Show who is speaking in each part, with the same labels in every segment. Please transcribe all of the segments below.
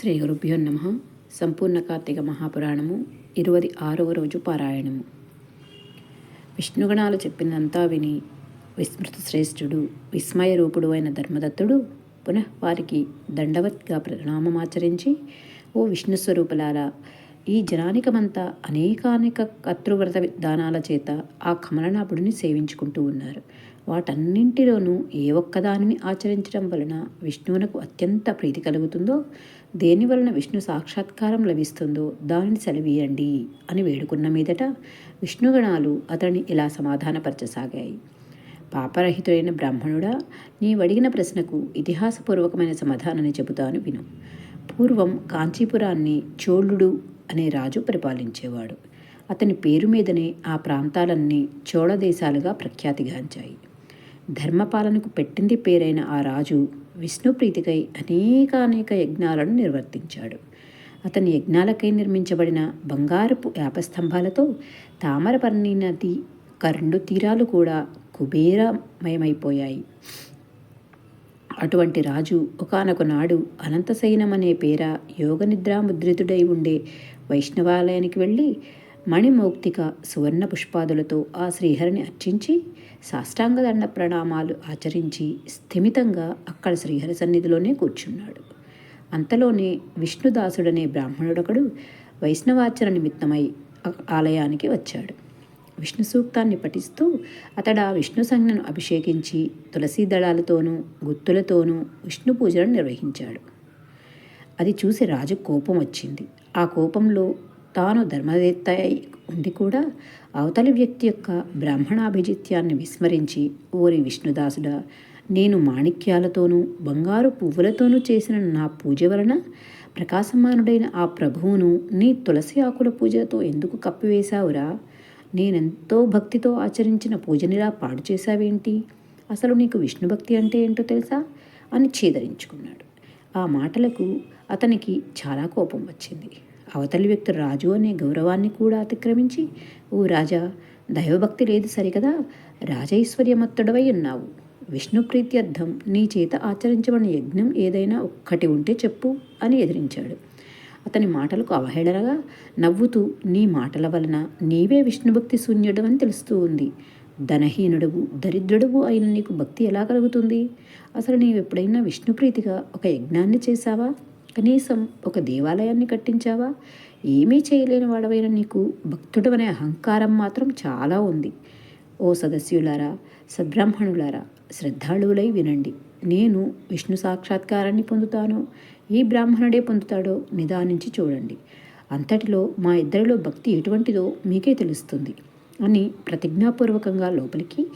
Speaker 1: శ్రీ గురుభ్యో నమ. సంపూర్ణ కార్తీక మహాపురాణము ఇరవై ఆరవ రోజు పారాయణము. విష్ణుగణాలు చెప్పినంతా విని విస్మృత శ్రేష్ఠుడు విస్మయ రూపుడు అయిన ధర్మదత్తుడు పునః వారికి దండవత్గా ప్రణామమాచరించి ఓ విష్ణు స్వరూపులారా ఈ జనానికమంతా అనేకానేక కర్తృవ్రత విధానాల చేత ఆ కమలనాభుడిని సేవించుకుంటూ ఉన్నారు. వాటన్నింటిలోనూ ఏ ఒక్కదానిని ఆచరించడం వలన విష్ణువునకు అత్యంత ప్రీతి కలుగుతుందో దేని వలన విష్ణు సాక్షాత్కారం లభిస్తుందో దానిని సెలవీయండి అని వేడుకున్న మీదట విష్ణుగణాలు అతన్ని ఇలా సమాధానపరచసాగాయి. పాపరహితుడైన బ్రాహ్మణుడా నీవడిగిన ప్రశ్నకు ఇతిహాసపూర్వకమైన సమాధానాన్ని చెబుతాను విను. పూర్వం కాంచీపురాన్ని చోళుడు అనే రాజు పరిపాలించేవాడు. అతని పేరు మీదనే ఆ ప్రాంతాలన్నీ చోళదేశాలుగా ప్రఖ్యాతిగాంచాయి. ధర్మపాలనకు పెట్టింది పేరైన ఆ రాజు విష్ణుప్రీతికై అనేక అనేక యజ్ఞాలను నిర్వర్తించాడు. అతని యజ్ఞాలకై నిర్మించబడిన బంగారపు యాపస్తంభాలతో తామరపర్ణి నది కరెండు తీరాలు కూడా కుబేరమయమైపోయాయి. అటువంటి రాజు ఒకనొక నాడు అనంతశయనం అనే పేర యోగనిద్రాముద్రితుడై ఉండే వైష్ణవాలయానికి వెళ్ళి మణిమౌక్తిక సువర్ణ పుష్పాదులతో ఆ శ్రీహరిని అర్చించి సాష్టాంగదండ ప్రణామాలు ఆచరించి స్థిమితంగా అక్కడ శ్రీహరి సన్నిధిలోనే కూర్చున్నాడు. అంతలోనే విష్ణుదాసుడనే బ్రాహ్మణుడొకడు వైష్ణవాచర నిమిత్తమై ఆలయానికి వచ్చాడు. విష్ణు సూక్తాన్ని పఠిస్తూ అతడు ఆ విష్ణు సంజ్ఞను అభిషేకించి తులసీ దళాలతోనూ గుత్తులతోనూ విష్ణు పూజలను నిర్వహించాడు. అది చూసి రాజు కోపం వచ్చింది ఆ కోపంలో తాను ధర్మవేత్త ఉండి కూడా అవతలి వ్యక్తి యొక్క బ్రాహ్మణాభిజిత్యాన్ని విస్మరించి ఓరి విష్ణుదాసుడా నేను మాణిక్యాలతోనూ బంగారు పువ్వులతోనూ చేసిన నా పూజ వలన ప్రకాశమానుడైన ఆ ప్రభువును నీ తులసి ఆకుల పూజతో ఎందుకు కప్పివేశావురా? నేనెంతో భక్తితో ఆచరించిన పూజనిలా పాడు చేశావేంటి? అసలు నీకు విష్ణుభక్తి అంటే ఏంటో తెలుసా? అని ఛేదరించుకున్నాడు. ఆ మాటలకు అతనికి చాలా కోపం వచ్చింది. అవతలి వ్యక్తి రాజు అనే గౌరవాన్ని కూడా అతిక్రమించి ఓ రాజా దైవభక్తి లేదు సరికదా? రాజైశ్వర్యమత్తుడవై ఉన్నావు. విష్ణు ప్రీత్యర్థం నీ చేత ఆచరించబడిన యజ్ఞం ఏదైనా ఒక్కటి ఉంటే చెప్పు అని ఎదిరించాడు. అతని మాటలకు అవహేళనగా నవ్వుతూ నీ మాటల వలన నీవే విష్ణుభక్తి శూన్యుడు అని తెలుస్తూ ఉంది. ధనహీనుడువు దరిద్రుడువు అయిన నీకు భక్తి ఎలా కలుగుతుంది? అసలు నీవు ఎప్పుడైనా విష్ణుప్రీతిగా ఒక యజ్ఞాన్ని చేశావా? కనీసం ఒక దేవాలయాన్ని కట్టించావా? ఏమీ చేయలేని వాడవైన నీకు భక్తుడు అనే అహంకారం మాత్రం చాలా ఉంది. ఓ సదస్యులారా సద్బ్రాహ్మణులారా శ్రద్ధాళువులై వినండి. నేను విష్ణు సాక్షాత్కారాన్ని పొందుతాను. ఈ బ్రాహ్మణుడే పొందుతాడో నిదానించి చూడండి. అంతటిలో మా ఇద్దరిలో భక్తి ఎటువంటిదో మీకే తెలుస్తుంది అని ప్రతిజ్ఞాపూర్వకంగా లోపలికి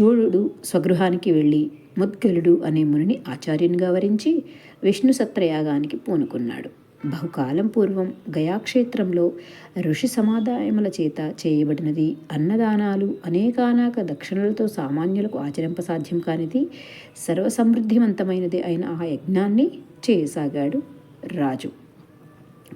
Speaker 1: చూడు స్వగృహానికి వెళ్ళి ముద్గలుడు అనే మునిని ఆచార్యునిగా వరించి విష్ణు సత్రయాగానికి పూనుకున్నాడు. బహుకాలం పూర్వం గయాక్షేత్రంలో ఋషి సమాదాయముల చేత చేయబడినది అన్నదానాలు అనేకానాక దక్షిణలతో సామాన్యులకు ఆచరింపసాధ్యం కానిది సర్వసమృద్ధివంతమైనది అయిన ఆ యజ్ఞాన్ని చేయసాగాడు రాజు.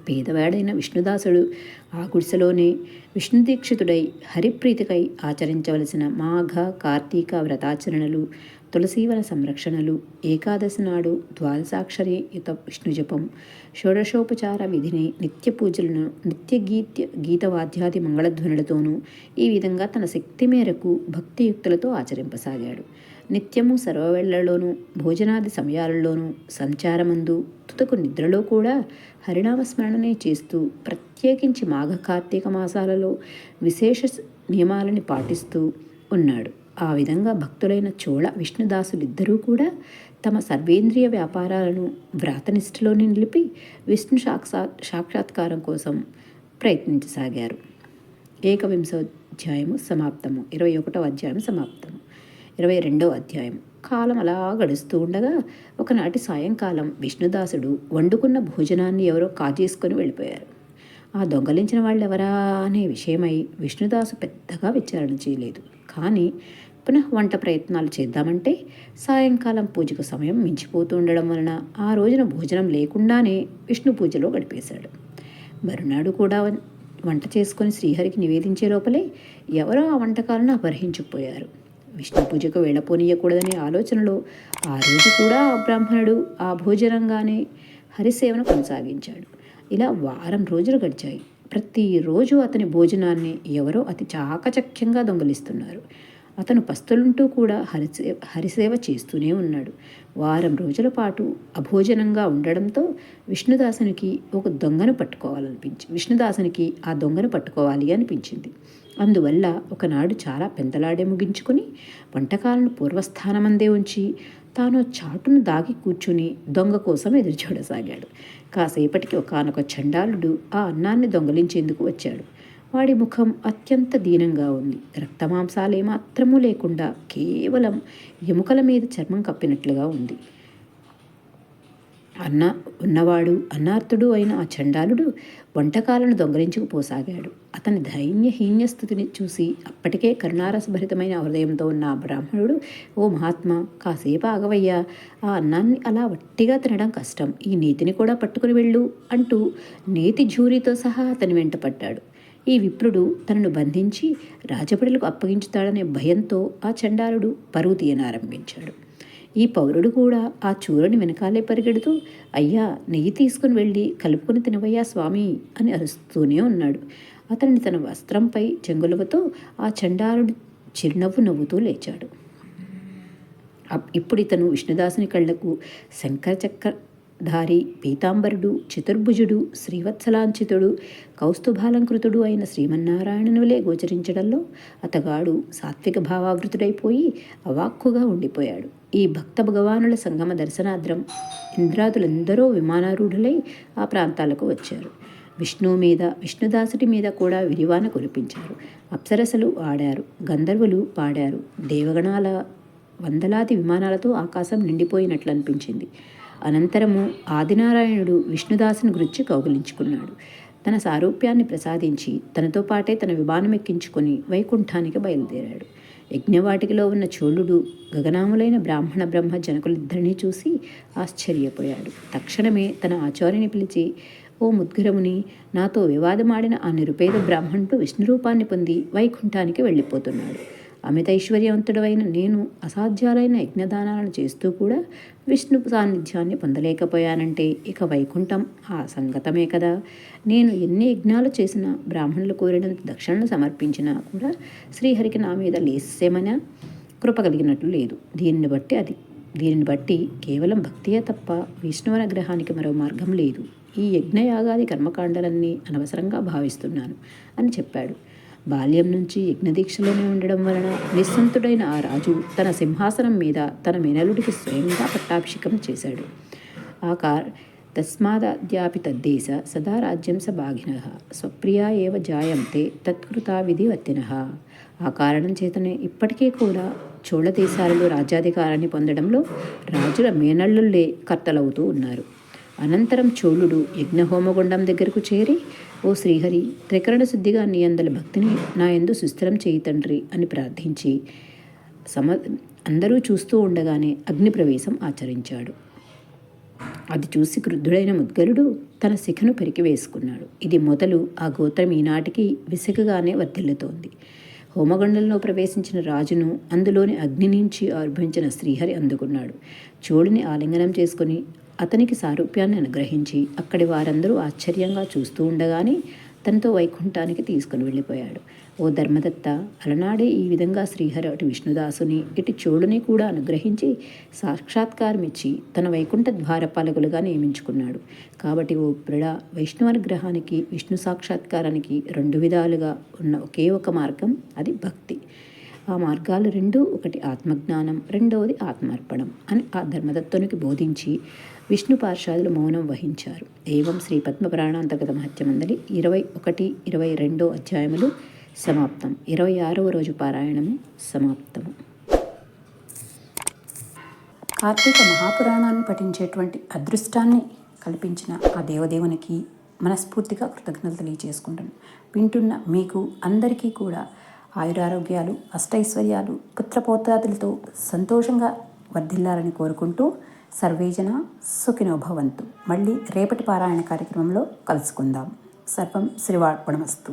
Speaker 1: పేదవాడైన విష్ణుదాసుడు ఆ గుడిసెలోనే విష్ణుదీక్షితుడై హరిప్రీతికై ఆచరించవలసిన మాఘ కార్తీక వ్రతాచరణలు తులసీవన సంరక్షణలు ఏకాదశి నాడు ద్వాదశాక్షరి యుత విష్ణు జపం షోడశోపచార విధిని నిత్య పూజలను నిత్య గీత్య గీతవాద్యాది మంగళధ్వనులతోనూ ఈ విధంగా తన శక్తి మేరకు భక్తియుక్తులతో ఆచరింపసాగాడు. నిత్యము సర్వవేళ్ళలోనూ భోజనాది సమయాలలోనూ సంచారమందు తుతకు నిద్రలో కూడా హరినామస్మరణనే చేస్తూ ప్రత్యేకించి మాఘ కార్తీక మాసాలలో విశేష నియమాలని పాటిస్తూ ఉన్నాడు. ఆ విధంగా భక్తులైన చోళ విష్ణుదాసులిద్దరూ కూడా తమ సర్వేంద్రియ వ్యాపారాలను వ్రాతనిష్టలోనే నిలిపి విష్ణు సాక్షా సాక్షాత్కారం కోసం ప్రయత్నించసాగారు. ఏకవింశోధ్యాయము సమాప్తము. ఇరవై ఒకటో అధ్యాయం సమాప్తము. ఇరవై రెండవ అధ్యాయం కాలం అలా గడుస్తూ ఉండగా ఒకనాటి సాయంకాలం విష్ణుదాసుడు వండుకున్న భోజనాన్ని ఎవరో కాజేసుకొని వెళ్ళిపోయారు. ఆ దొంగలించిన వాళ్ళెవరా అనే విషయమై విష్ణుదాసు పెద్దగా విచారణ చేయలేదు. కానీ పునః వంట ప్రయత్నాలు చేద్దామంటే సాయంకాలం పూజకు సమయం మించిపోతూ ఉండడం వలన ఆ రోజున భోజనం లేకుండానే విష్ణు పూజలో గడిపేశాడు. మరునాడు కూడా వంట చేసుకొని శ్రీహరికి నివేదించే లోపలే ఎవరో ఆ వంటకాలను అపహరించుకుపోయారు. విష్ణు పూజకు వెళ్ళపోనీయకూడదనే ఆలోచనలో ఆ రోజు కూడా ఆ బ్రాహ్మణుడు ఆ భోజనంగానే హరిసేవను కొనసాగించాడు. ఇలా వారం రోజులు గడిచాయి. ప్రతిరోజు అతని భోజనాన్ని ఎవరో అతి చాకచక్యంగా దొంగలిస్తున్నారు. అతను పస్తులుంటూ కూడా హరిసే హరిసేవ చేస్తూనే ఉన్నాడు. వారం రోజుల పాటు అభోజనంగా ఉండడంతో విష్ణుదాసునికి ఒక దొంగను పట్టుకోవాలనిపించి విష్ణుదాసునికి ఆ దొంగను పట్టుకోవాలి అనిపించింది. అందువల్ల ఒకనాడు చాలా పెందలాడే ముగించుకొని వంటకాలను పూర్వస్థానమందే ఉంచి తాను చాటును దాగి కూర్చుని దొంగ కోసం ఎదురు చూడసాగాడు కాసేపటికి ఒకనొక చండాలుడు ఆ అన్నాన్ని దొంగలించేందుకు వచ్చాడు. వాడి ముఖం అత్యంత దీనంగా ఉంది. రక్తమాంసాలేమాత్రమూ లేకుండా కేవలం ఎముకల మీద చర్మం కప్పినట్లుగా ఉంది. అన్న ఉన్నవాడు అన్నార్థుడు అయిన ఆ చండాలుడు వంటకాలను దొంగలించుకుపోసాగాడు. అతని దైన్యహీన్య స్థితిని చూసి అప్పటికే కరుణారసభరితమైన హృదయంతో ఉన్న ఆ బ్రాహ్మణుడు ఓ మహాత్మా కాసేపు ఆగవయ్యా. ఆ అన్నాన్ని అలా వట్టిగా తినడం కష్టం. ఈ నీతిని కూడా పట్టుకుని వెళ్ళు అంటూ నేతి ఝూరితో సహా అతని వెంట పడ్డాడు. ఈ విప్రుడు తనను బంధించి రాజపడలకు అప్పగించుతాడనే భయంతో ఆ చండాలుడు పరువు తీయనారంభించాడు. ఈ పౌరుడు కూడా ఆ చూరని వెనకాలే పరిగెడుతూ అయ్యా నెయ్యి తీసుకుని వెళ్ళి కలుపుకొని తినవయ్యా స్వామి అని అరుస్తూనే ఉన్నాడు. అతన్ని తన వస్త్రంపై చెంగులవతో ఆ చండాలుడు చిరునవ్వు నవ్వుతూ లేచాడు. ఇప్పుడు ఇతను విష్ణుదాసుని కళ్ళకు శంకర చక్ర ధారి పీతాంబరుడు చతుర్భుజుడు శ్రీవత్సలాంచితుడు కౌస్తుభాలంకృతుడు అయిన శ్రీమన్నారాయణనులే గోచరించడంలో అతగాడు సాత్విక భావావృతుడైపోయి అవాక్కుగా ఉండిపోయాడు. ఈ భక్త భగవానుల సంగమ దర్శనాద్రం ఇంద్రాదులందరూ విమానారూఢులై ఆ ప్రాంతాలకు వచ్చారు. విష్ణువు మీద విష్ణుదాసుడి మీద కూడా విరివాన కురిపించారు. అప్సరసలు ఆడారు గంధర్వులు పాడారు. దేవగణాల వందలాది విమానాలతో ఆకాశం నిండిపోయినట్లు అనిపించింది అనంతరము ఆదినారాయణుడు విష్ణుదాసుని గురించి కౌగులించుకున్నాడు. తన సారూప్యాన్ని ప్రసాదించి తనతో పాటే తన విమానం ఎక్కించుకొని వైకుంఠానికి బయలుదేరాడు. యజ్ఞవాటికలో ఉన్న చోళుడు గగనాములైన బ్రాహ్మణ బ్రహ్మ జనకులిద్దరినీ చూసి ఆశ్చర్యపోయాడు. తక్షణమే తన ఆచార్యని పిలిచి ఓ ముద్గరముని నాతో వివాదమాడిన ఆ నిరుపేద బ్రాహ్మణుడు విష్ణు రూపాన్ని పొంది వైకుంఠానికి వెళ్ళిపోతున్నాడు. అమిత ఐశ్వర్యవంతుడైన నేను అసాధ్యాలైన యజ్ఞదానాలను చేస్తూ కూడా విష్ణు సాన్నిధ్యాన్ని పొందలేకపోయానంటే ఇక వైకుంఠం ఆ సంగతమే కదా. నేను ఎన్ని యజ్ఞాలు చేసినా బ్రాహ్మణులు కోరిన దక్షిణలు సమర్పించినా కూడా శ్రీహరికి నా మీద లేసేమన కృప కలిగినట్లు లేదు. దీనిని బట్టి అది దీనిని బట్టి కేవలం భక్తియే తప్ప విష్ణువనగ్రహానికి మరో మార్గం లేదు. ఈ యజ్ఞయాగాది కర్మకాండలన్నీ అనవసరంగా భావిస్తున్నాను అని చెప్పాడు. బాల్యం నుంచి యజ్ఞదీక్షలోనే ఉండడం వలన నిస్సంతుడైన ఆ రాజు తన సింహాసనం మీద తన మేనలుడికి స్వయంగా పట్టాభిషేకం చేశాడు. ఆ కార్ తస్మాదాద్యాపి తద్దేశ సదా రాజ్యం స భాగిన స్వప్రియా ఏవ జాయంతే తత్కృతా విధివర్తిన ఆ కారణం చేతనే ఇప్పటికీ కూడా చోళ దేశాలలో రాజ్యాధికారాన్ని పొందడంలో రాజుల మేనళ్ళుల్లే కర్తలవుతూ ఉన్నారు. అనంతరం చోళుడు యజ్ఞహోమగుండం దగ్గరకు చేరి ఓ శ్రీహరి త్రికరణ శుద్ధిగా నీ అందరి భక్తిని నా ఎందు సుస్థిరం చేయి తండ్రి అని ప్రార్థించి సమ అందరూ చూస్తూ ఉండగానే అగ్ని ప్రవేశం ఆచరించాడు. అది చూసి క్రుద్ధుడైన ముద్గలుడు తన శిఖను పెరికి వేసుకున్నాడు. ఇది మొదలు ఆ గోత్రం ఈనాటికి విసిగగానే వర్ధిల్లుతోంది. హోమగండంలో ప్రవేశించిన రాజును అందులోని అగ్ని నుంచి ఆర్భించిన శ్రీహరి అందుకున్నాడు. చోడుని ఆలింగనం చేసుకుని అతనికి సారూప్యాన్ని అనుగ్రహించి అక్కడి వారందరూ ఆశ్చర్యంగా చూస్తూ ఉండగానే తనతో వైకుంఠానికి తీసుకుని వెళ్ళిపోయాడు. ఓ ధర్మదత్త అలనాడే ఈ విధంగా శ్రీహరి అటు విష్ణుదాసుని ఇటు చోడుని కూడా అనుగ్రహించి సాక్షాత్కారం ఇచ్చి తన వైకుంఠ ద్వారపాలకులుగా నియమించుకున్నాడు. కాబట్టి ఓ ప్రిడ వైష్ణవానుగ్రహానికి విష్ణు సాక్షాత్కారానికి రెండు విధాలుగా ఉన్న ఒకే ఒక మార్గం అది భక్తి. ఆ మార్గాలు రెండు. ఒకటి ఆత్మజ్ఞానం రెండవది ఆత్మార్పణం అని ఆ ధర్మదత్తునికి బోధించి విష్ణు పార్షాదులు మౌనం వహించారు. ఏవం శ్రీ పద్మపురాణాంతర్గత మహత్యమందలి ఇరవై ఒకటి ఇరవై రెండో అధ్యాయములు సమాప్తం. ఇరవై ఆరవ రోజు పారాయణము సమాప్తము. కార్తీక మహాపురాణాన్ని పఠించేటువంటి అదృష్టాన్ని కల్పించిన ఆ దేవదేవునికి మనస్ఫూర్తిగా కృతజ్ఞతలు తెలియజేసుకుంటాను వింటున్న మీకు అందరికీ కూడా ఆయురారోగ్యాలు అష్టైశ్వర్యాలు పుత్రపోత్రాదులతో సంతోషంగా వర్ధిల్లాలని కోరుకుంటూ సర్వేజన సుఖినోభవంతు మళ్ళీ రేపటి పారాయణ కార్యక్రమంలో కలుసుకుందాం. సర్వం శ్రీవార్పణమస్తు